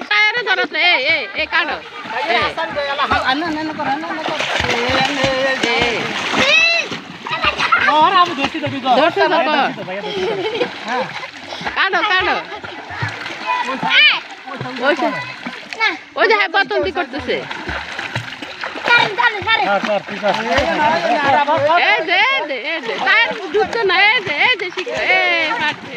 কাট টায়ারে ধরতে এ এ এ কাটো কাটো কাটো ওই যে হ্যাঁ প্রথম দি করতেছে এই দে এই দে টায়ার ঢুকতো না এই দে এই দে শিখে এ পারছে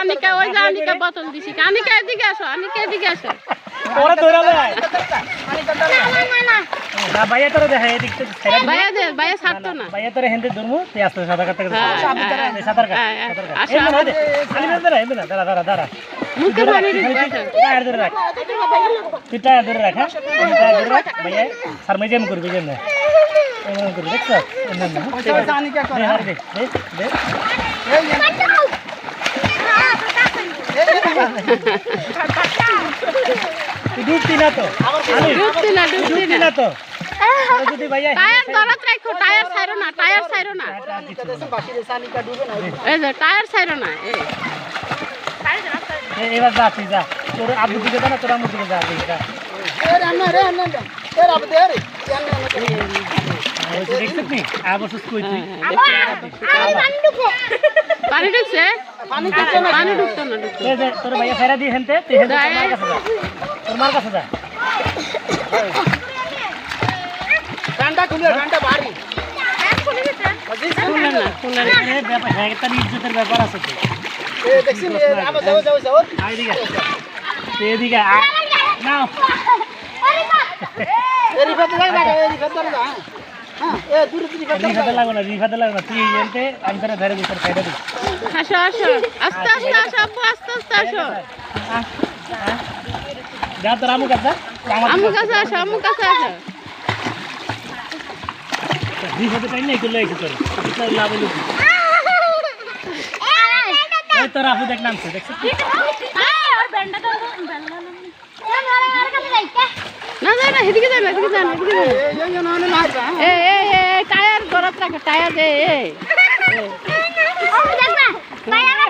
আমি কে ওই যে আমি কে বোতল দিছি। আমি কে দিকে আসো আমি কে দিকে আসো। ওরে ধরে লয় না ভাইয়া তোরে দেখা এদিক থেকে ছেড়ে দিবি ভাইয়া দে ভাইয়া ছাড়তো না ভাইয়া তোরে হেন্দে ধরমু তুই আস্তে সাদা কাটতে হ্যাঁ, সাদা হ্যাঁ, সাদা কাট হ্যাঁ, হ্যাঁ, সাদা কাট আসো, এই না আসো। দে খালি না দাঁড়া এমনি দাঁড়া দাঁড়া দাঁড়া মুখে পানি ঢুকবে টায়ার ধরে রাখ তুই টায়ার ধরে রাখ হ্যাঁ তুই টায়ার ধরে রাখ ভাইয়া স্যার মেজে এম করবি যেন এমন করবি দেখছ এমন না ঠিক আছে দে হার দে দে দে তুই ডুবতি না তো? ঢুকছি না ঢুকছি ডুবতি না। না তো? টায়ার ধরত রাখো টায়ার ছাইরো না টায়ার ছাইরো না। এই যে টায়ার ছাইরো না এ- এবার যা তুই যা। তোর আবু দিকে না তোর দিকে পানি ঢুকছে? পানি ঢুকতো না দে তোর ভাইয়া ফেরা দিয়ে হেনতে তোর মার কাছে যা। ডান্ডা খুলে ডান্ডা বাড়ি। ইজ্জতের ব্যাপার আছে এদিকে না আসো আসো। আস্তে আস্তে আসো আস্তে আস্তে আসো। যা তোর আমু কাছে আমু কাছে আসো আমু কাছে আসো। দুই হাতে টাইম নেই করলে একটু তোর। লাভ হলো ওই তোর টায়ার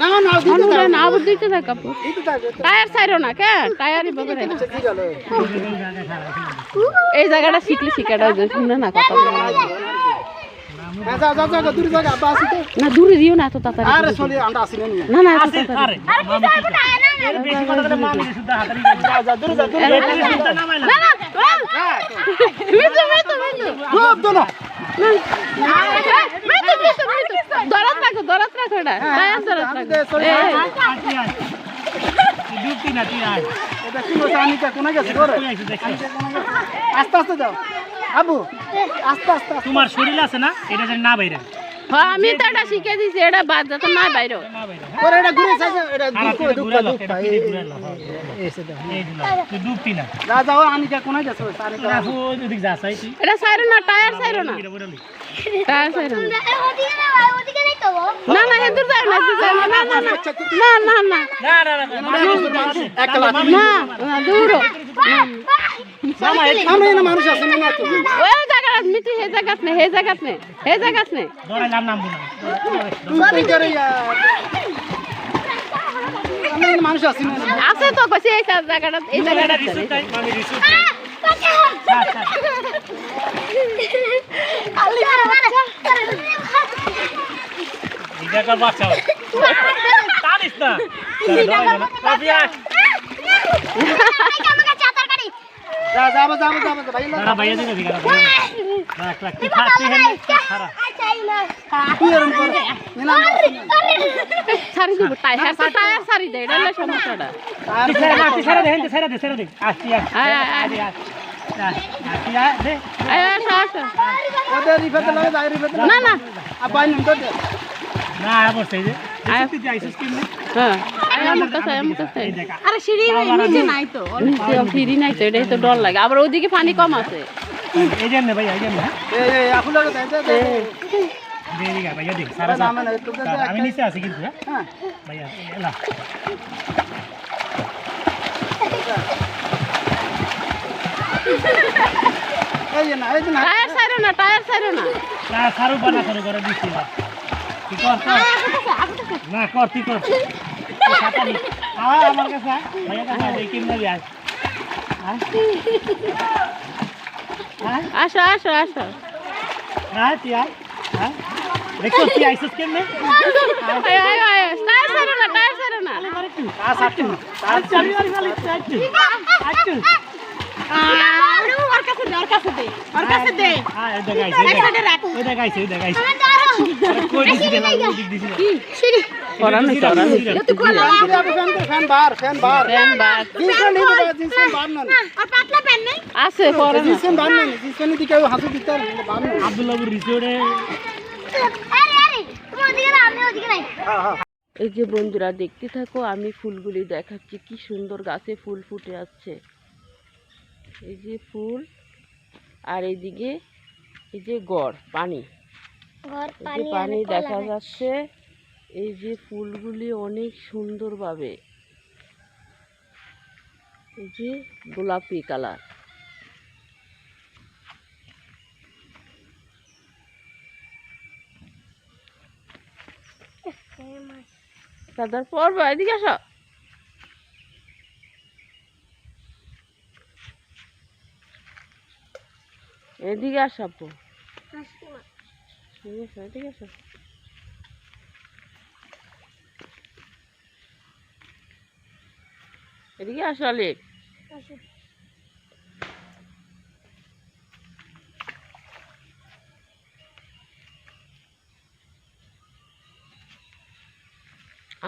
না না বন্ধুরা না আবার দিতে থাক আপু টায়ার ছাইরো না কে টায়ারই বাবা রে এই জায়গাটা শিখলি শিখাটা শুনে না কথা না দূরে দিও না এত তাড়াতাড়ি না না এত তাড়াতাড়ি না না দরাত রাখো দরাত রাখো এটা। হ্যাঁ, দায়ান দরাত রাখো। ডিউটি না টি আয়। এটা কি বসে আমি তা কোনা গেছে? করে আস্তে আস্তে দাও। আবু আস্তে আস্তে তোমার শরীর আছে না? এটা যেন না বাইরে। আমি তো এটা শিখে দিছি এটা বাদ যাতে না বাইরে। ওরে এটা ঘুরে যাচ্ছে এটা দুঃখ দুঃখ দুঃখ তুই ডুবতি না যা যাও আমি তা কোনা গেছে? সারে না টায়ার সাইরো না। না না না হেদুর যায় না না না না না না না না না না না না দূরো মামা সামনে মানুষ আছে না ওই হে জায়গাত নে হে জায়গাত নে হে জায়গাত নে দৌড়াই নাম নাম দিলাম তুমি করে সামনে মানুষ আছে না আছে তো কইছে এই জায়গাটা এই জায়গাটা মামি রিসুট ইদাকার বাচ্চা তারিস না রাফিয়া जा जा जा जा भाई ना भैया जी ने भी करा रख रख की खाती है सारा तू यार उनको ना सारी जो टायर है। टायर सारी दे डाल समस्या टायर सारा दे सारा दे सारा दे आस्ती आ आ आ না না না বসে যে হ্যাঁ নিচে আবার ওইদিকে পানি কম আছে এই জন্য ভাই এই জন্য এই এই আপু লাগে দে দে দে দে দিকে ভাইয়া দেখ সারা নামে না তো দে আমি নিচে আছি কিন্তু হ্যাঁ হ্যাঁ ভাইয়া এলা এই যে না এই যে না টায়ার সারো না টায়ার সারো না না সারু বানা সারু করে দিছি না তুই কর না কর তুই কর তুই নি। আয় আমার কাছে। ভাইয়া কাছে দেখি না আয় আয়। আয় আসো আসো আসো আয় তুই আয় আয় দেখছ তুই আইসিস কেমনে আয় আয় আয় টায়ার সারো না টায়ার সারো না কাজ কাজ চাবি মারি দিছি দিলা ওই দিক দিছি করানো করানো আরে আপু ফ্যান এই যে বন্ধুরা দেখতে থাকো আমি ফুলগুলি দেখাচ্ছি কি সুন্দর গাছে ফুল ফুটে আসছে। এই যে ফুল আর এইদিকে এই যে গড় পানি। এই পানি দেখা যাচ্ছে এই যে ফুলগুলি অনেক সুন্দরভাবে। এই যে গোলাপি কালার। দাদার পড়ব এদিকে আসো। এদিকে আসো আপু। এদিকে আসো এদিকে আসো। আলিক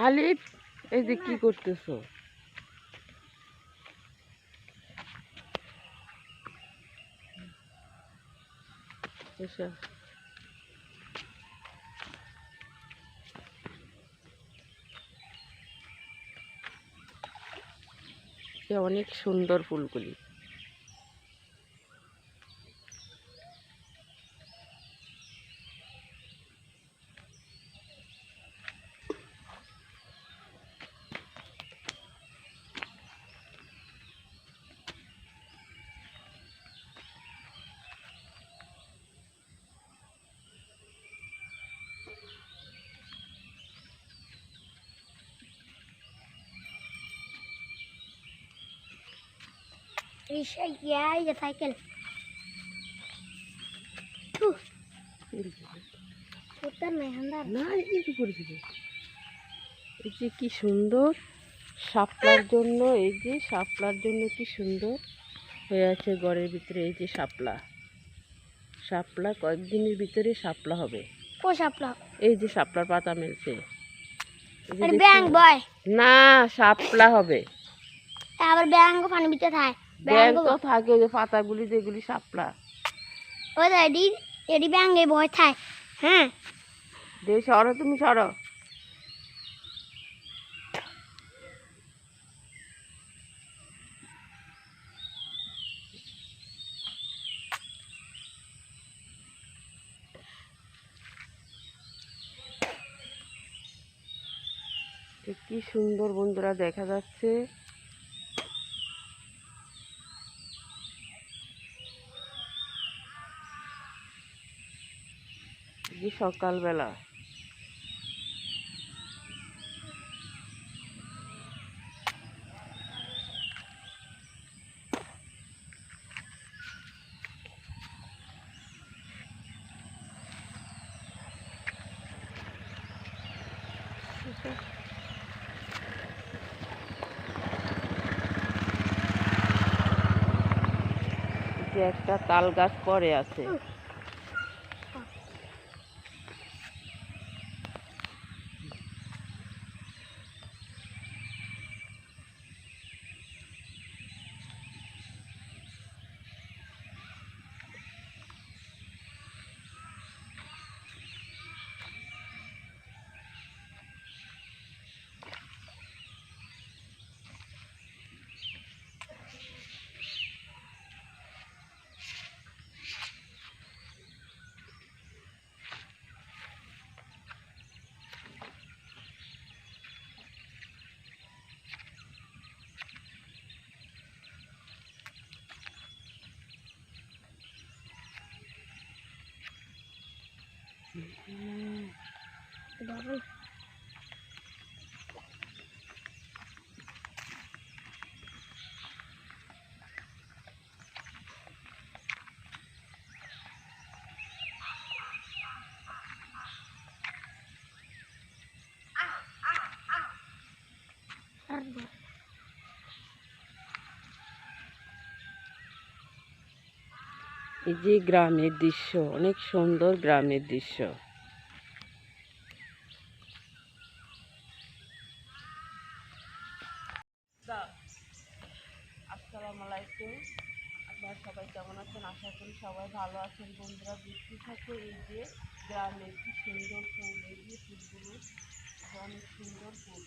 আলিফ এই যে কি করতেছো? এসো এ অনেক সুন্দর ফুলগুলি। উত্তর নাই হান্দার এই কি যে কি সুন্দর শাপলার জন্য এই যে শাপলার জন্য কি সুন্দর হয়ে আছে ঘরের ভিতরে এই যে শাপলা। শাপলা কয়েকদিনের ভিতরে শাপলা হবে। সাপলা এই যে শাপলার পাতা মেলছে। যে না শাপলা হবে। আবার ব্যাং পানি ভিতরে থাকে ব্যাং ব্যাগ তো থাকে ওই যে পাতাগুলি যেগুলি তো এডি এডি ব্যাঙ্গে বয় থাকে হ্যাঁ। দে সরো তুমি সরো। কি সুন্দর বন্ধুরা দেখা যাচ্ছে। দেখি সকালবেলা। একটা তাল গাছ পরে আছে। এই যে গ্রামের দৃশ্য অনেক সুন্দর গ্রামের দৃশ্য। আসসালামু আলাইকুম। আপনারা সবাই কেমন আছেন? আশা করি সবাই ভালো আছেন। বন্ধুরা বৃষ্টি থাকে এই যে গ্রামের কি সুন্দর ফুল, এই যে ফুলগুলো, অনেক সুন্দর ফুল।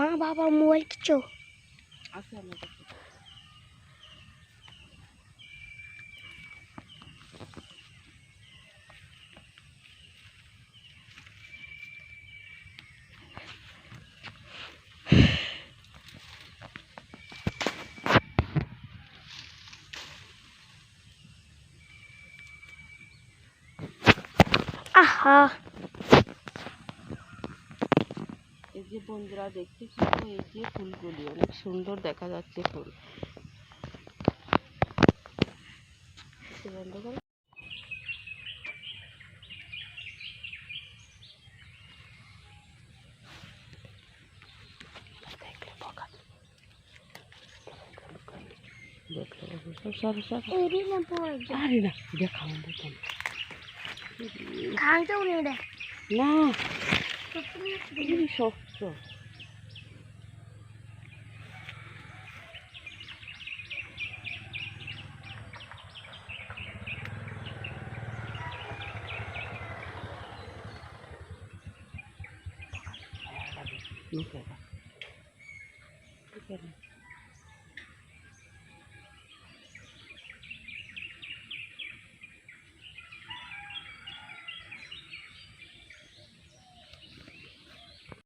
মা বাবা মোবাইল কিচ্ছু আছে আমার কাছে আহা এই যে বন্ধুরা দেখতে থাকো এই যে ফুলগুলি অনেক সুন্দর দেখা যাচ্ছে ফুল। বন্ধ করো। দেখাও না এই শক্ত মুখে দাও। মুখে দাও।